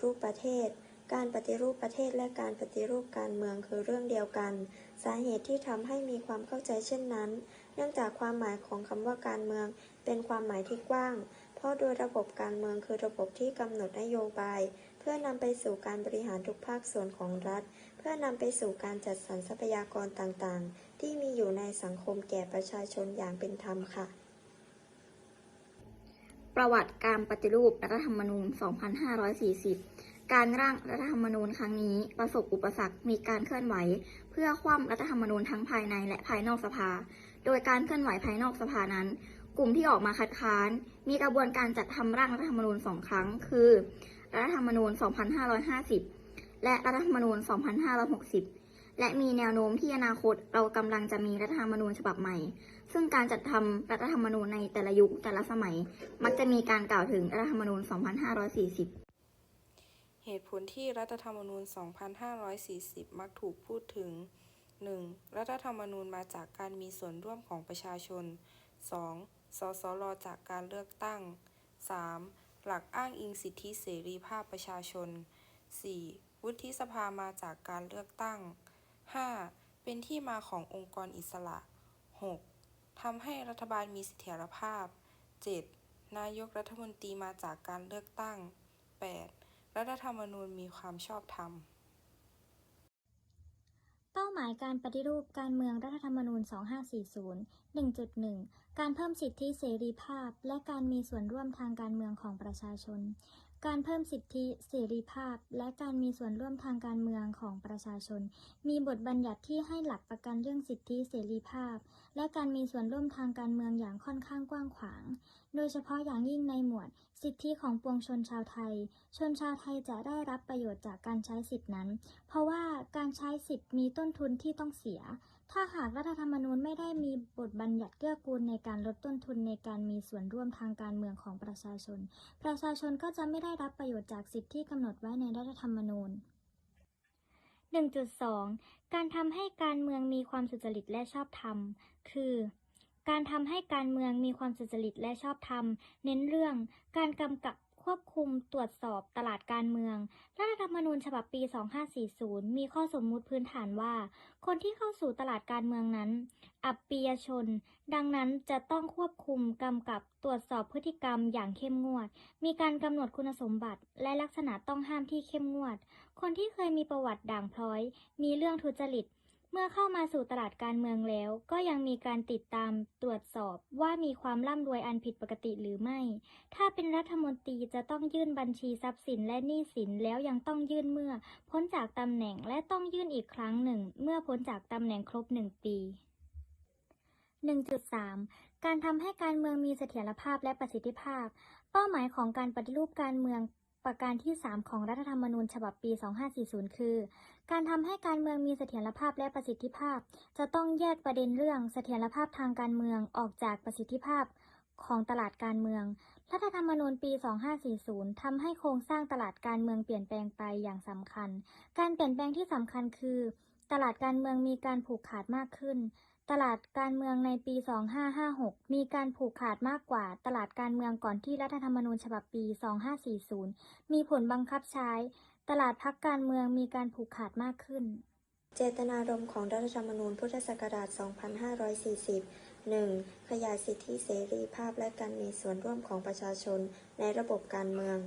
รูปประเทศ การปฏิรูปประเทศและการปฏิรูปการเมืองคือเรื่องเดียวกัน สาเหตุที่ทำให้มีความเข้าใจเช่นนั้น เนื่องจากความหมายของคำว่าการเมือง เป็นความหมายที่กว้าง เพราะโดยระบบการเมืองคือระบบที่กำหนดนโยบาย เพื่อนำไปสู่การบริหารทุกภาคส่วนของรัฐ เพื่อนำไปสู่การจัดสรรทรัพยากรต่างๆ ที่มีอยู่ในสังคมแก่ประชาชนอย่างเป็นธรรมค่ะ ประวัติการปฏิรูปรัฐธรรมนูญ 2540 การร่างรัฐธรรมนูญครั้งนี้ประสบอุปสรรค มีการเคลื่อนไหว เพื่อคว่ำรัฐธรรมนูญทั้งภายในและภายนอกสภา โดยการเคลื่อนไหวภายนอกสภานั้น กลุ่มที่ออกมาคัดค้าน มีกระบวนการจัดทำร่างรัฐธรรมนูญสองครั้ง คือ รัฐธรรมนูญ 2550 และรัฐธรรมนูญ 2560 และมีแนวโน้มที่อนาคตเรากำลังจะมีรัฐธรรมนูญฉบับใหม่ ซึ่งการจัดทำรัฐธรรมนูญในแต่ละยุคแต่ละสมัย มักจะมีการกล่าวถึงรัฐธรรมนูญ 2540 เหตุผลที่รัฐธรรมนูญ 2540 มักถูกพูดถึง 1. รัฐธรรมนูญมาจากการมีส่วนร่วมของประชาชน 2. สสรจากการเลือกตั้ง 3. หลักอ้างอิงสิทธิเสรีภาพประชาชน 4. วุฒิสภามาจากการเลือกตั้ง 5. เป็นที่มาขององค์กรอิสระ 6. ทำให้รัฐบาลมีเสถียรภาพ 7. นายกรัฐมนตรีมาจากการเลือกตั้ง 8. รัฐธรรมนูญมีความชอบธรรม เป้าหมายการปฏิรูปการเมืองรัฐธรรมนูญ 2540 1.1 การเพิ่มสิทธิเสรีภาพ และการมีส่วนร่วมทางการเมืองของประชาชน การเพิ่มสิทธิเสรีภาพ และการมีส่วนร่วมทางการเมืองของประชาชน มีบทบัญญัติที่ให้หลักประกันเรื่องสิทธิเสรีภาพ และการมีส่วนร่วมทางการเมืองอย่างค่อนข้างกว้างขวาง โดยเฉพาะอย่างยิ่งในหมวด สิทธิของปวงชนชาวไทย ชนชาวไทยจะได้รับประโยชน์จากการใช้สิทธินั้น เพราะว่าการใช้สิทธิ์มีต้นทุนที่ต้องเสีย ถ้าหากรัฐธรรมนูญไม่ได้มีบทบัญญัติเกื้อกูลในการลดต้นทุนในการมีส่วนร่วมทางการเมืองของประชาชน ประชาชนก็จะไม่ได้รับประโยชน์จากสิทธิที่กำหนดไว้ในรัฐธรรมนูญ 1.2 การทำให้การเมืองมีความสุจริตและชอบธรรม คือ การทำให้การเมืองมีความสุจริตและชอบธรรม เน้นเรื่องการกำกับ ควบคุมตรวจสอบตลาดการเมือง รัฐธรรมนูญฉบับปี 2540 มีข้อสมมุติพื้นฐานว่า คนที่เข้าสู่ตลาดการเมืองนั้น อัปปียชน ดังนั้นจะต้องควบคุมกำกับตรวจสอบพฤติกรรมอย่างเข้มงวด มีการกำหนดคุณสมบัติ และลักษณะต้องห้ามที่เข้มงวด คนที่เคยมีประวัติด่างพร้อย มีเรื่องทุจริต เมื่อเข้ามาสู่ตลาดการเมืองแล้ว ก็ยังมีการติดตามตรวจสอบว่ามีความร่ำรวยอันผิดปกติหรือไม่ ถ้าเป็นรัฐมนตรีจะต้องยื่นบัญชีทรัพย์สินและหนี้สินแล้วยังต้องยื่นเมื่อ พ้นจากตำแหน่งและต้องยื่นอีกครั้งหนึ่ง เมื่อพ้นจากตำแหน่งครบหนึ่งปี 1.3 การทำให้การเมืองมีเสถียรภาพและประสิทธิภาพ เป้าหมายของการปฏิรูปการเมือง ประการที่ 3 ของรัฐธรรมนูญฉบับปี 2540 คือ การทำให้การเมืองมีเสถียรภาพและประสิทธิภาพ จะต้องแยกประเด็นเรื่องเสถียรภาพทางการเมืองออกจากประสิทธิภาพของตลาดการเมือง รัฐธรรมนูญปี 2540 ทำให้โครงสร้างตลาดการเมืองเปลี่ยนแปลงไปอย่างสำคัญ การเปลี่ยนแปลงที่สำคัญคือ ตลาดการเมืองมีการผูกขาดมากขึ้น ตลาดการเมืองในปี 2556 มีการผูกขาดมากกว่าตลาดการเมืองก่อนที่รัฐธรรมนูญฉบับปี 2540 มีผลบังคับใช้ ตลาดพักการเมืองมีการผูกขาดมากขึ้น เจตนารมณ์ของรัฐธรรมนูญพุทธศักราช 2540 1. ขยายสิทธิเสรีภาพและการมีส่วนร่วมของประชาชนในระบบการเมือง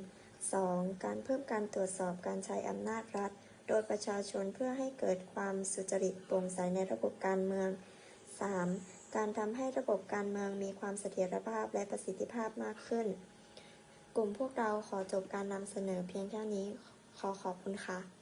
2. การเพิ่มการตรวจสอบการใช้อำนาจรัฐ โดยประชาชนเพื่อให้เกิดความสุจริตโปร่งใสในระบบการเมือง 3. การทำให้ระบบการเมืองมีความเสถียรภาพและประสิทธิภาพมากขึ้น กลุ่มพวกเราขอจบการนำเสนอเพียงแค่นี้ ขอขอบคุณค่ะ